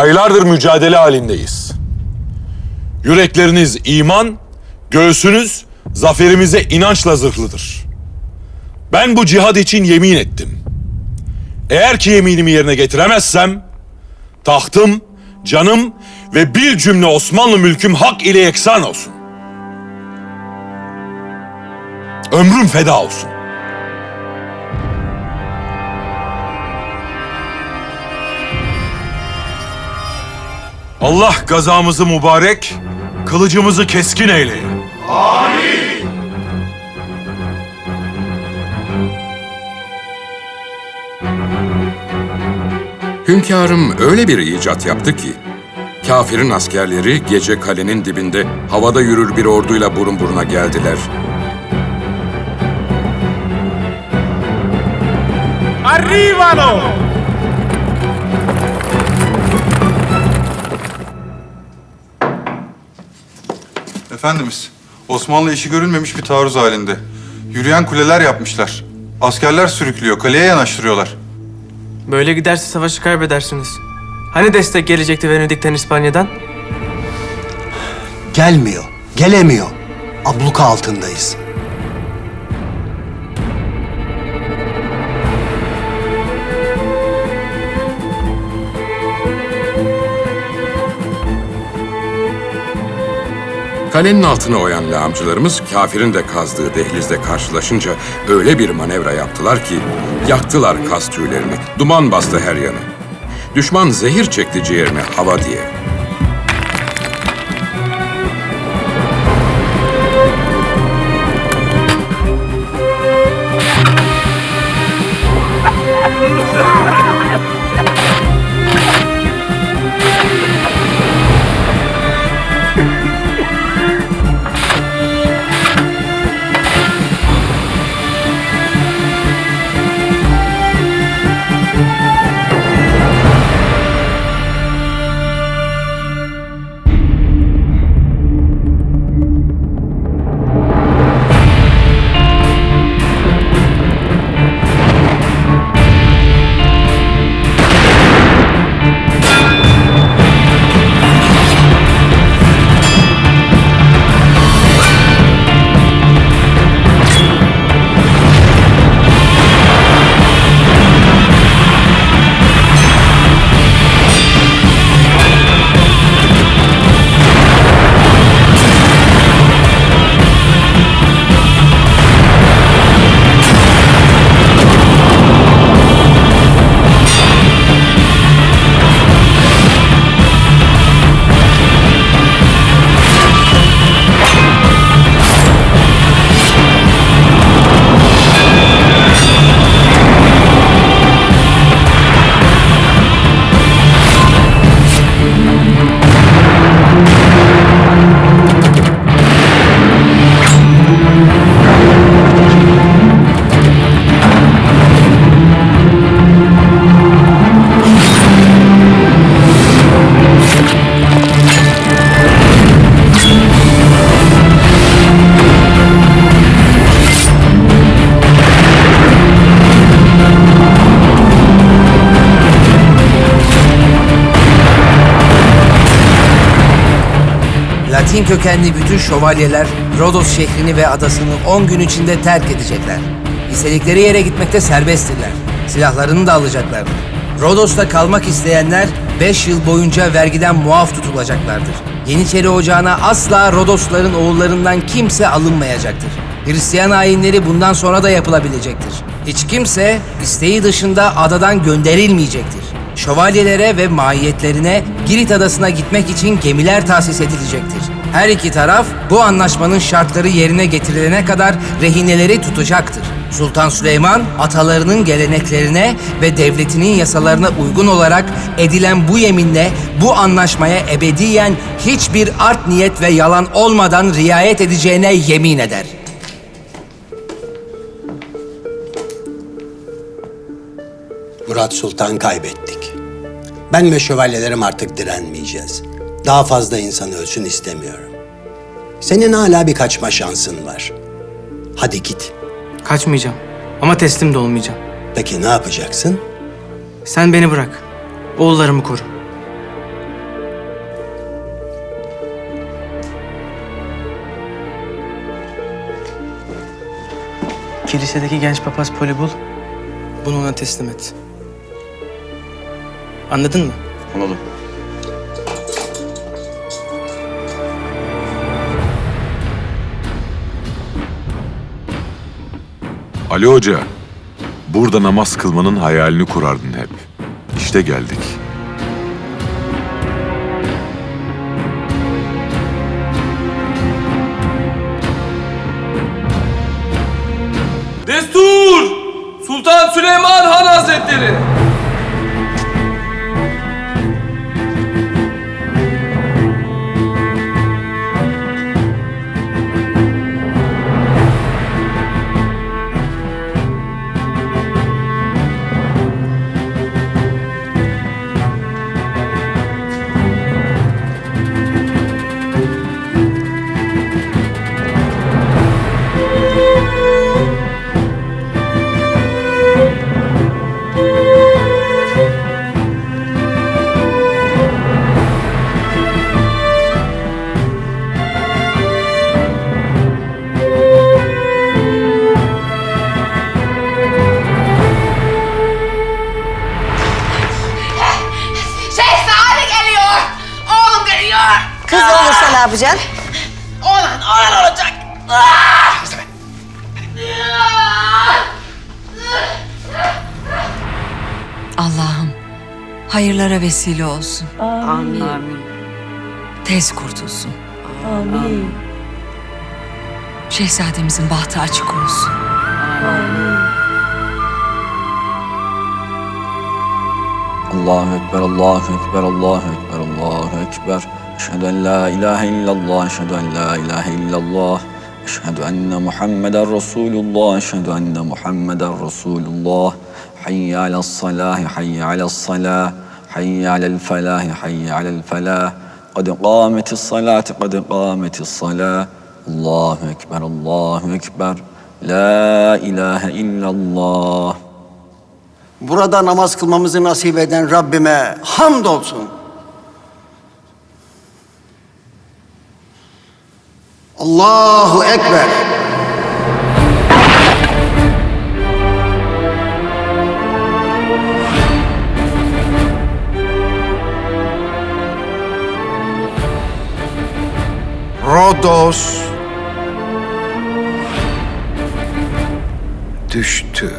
Aylardır mücadele halindeyiz. Yürekleriniz iman, göğsünüz zaferimize inançla zırhlıdır. Ben bu cihad için yemin ettim. Eğer ki yeminimi yerine getiremezsem, tahtım, canım ve bir cümle Osmanlı mülküm hak ile yeksan olsun. Ömrüm feda olsun. Allah gazamızı mübarek, kılıcımızı keskin eyleye. Hünkârım öyle bir icat yaptı ki, kafirin askerleri gece kalenin dibinde havada yürür bir orduyla burun buruna geldiler. Arrivano! Efendimiz, Osmanlı işi görülmemiş bir taarruz halinde. Yürüyen kuleler yapmışlar. Askerler sürüklüyor, kaleye yanaştırıyorlar. Böyle giderse savaşı kaybedersiniz. Hani destek gelecekti Venedik'ten İspanya'dan? Gelmiyor, gelemiyor. Abluka altındayız. Kalenin altına oyan lağımcılarımız kafirin de kazdığı dehlizde karşılaşınca öyle bir manevra yaptılar ki yaktılar kas tüylerini, duman bastı her yanı. Düşman zehir çekti ciğerine hava diye. Latin kökenli bütün şövalyeler Rodos şehrini ve adasını 10 gün içinde terk edecekler. İstedikleri yere gitmekte serbesttirler. Silahlarını da alacaklardır. Rodos'ta kalmak isteyenler 5 yıl boyunca vergiden muaf tutulacaklardır. Yeniçeri Ocağı'na asla Rodosların oğullarından kimse alınmayacaktır. Hristiyan ayinleri bundan sonra da yapılabilecektir. Hiç kimse isteği dışında adadan gönderilmeyecektir. Şövalyelere ve mahiyetlerine Girit adasına gitmek için gemiler tahsis edilecektir. Her iki taraf bu anlaşmanın şartları yerine getirilene kadar rehineleri tutacaktır. Sultan Süleyman atalarının geleneklerine ve devletinin yasalarına uygun olarak edilen bu yeminle bu anlaşmaya ebediyen hiçbir art niyet ve yalan olmadan riayet edeceğine yemin eder. Murat Sultan kaybettik. Ben ve şövalyelerim artık direnmeyeceğiz. Daha fazla insan ölsün istemiyorum. Senin hala bir kaçma şansın var. Hadi git. Kaçmayacağım ama teslim de olmayacağım. Peki ne yapacaksın? Sen beni bırak. Oğullarımı koru. Kilisedeki genç papaz Polibul bunu ona teslim et. Anladın mı? Anladım. Ali Hoca, burada namaz kılmanın hayalini kurardın hep. İşte geldik. Destur! Sultan Süleyman Han Hazretleri! Yapacaksın? Oğlan, oğlan olacak. Ah! Allah'ım hayırlara vesile olsun. Amin. Tez kurtulsun. Amin. Şehzademizin bahtı açık olsun. Allahu Ekber, Allahu Ekber, Allahu Ekber, Allahu Ekber. Eşhedü en la ilahe illallah, eşhedü en la ilahe illallah. Eşhedü enne Muhammeden Resulullah, eşhedü enne Muhammeden Resulullah. Hayye alel salahi, hayye alel salah. Hayye alel felahi, hayye alel felah. Kad kâmetis salati, kad kâmetis salah. Allahu Ekber, Allahu Ekber. La ilahe illallah. Burada namaz kılmamızı nasip eden Rabbime hamdolsun. Allahu Ekber. Rodos düştü.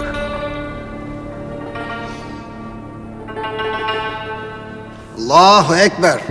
Allahu Ekber.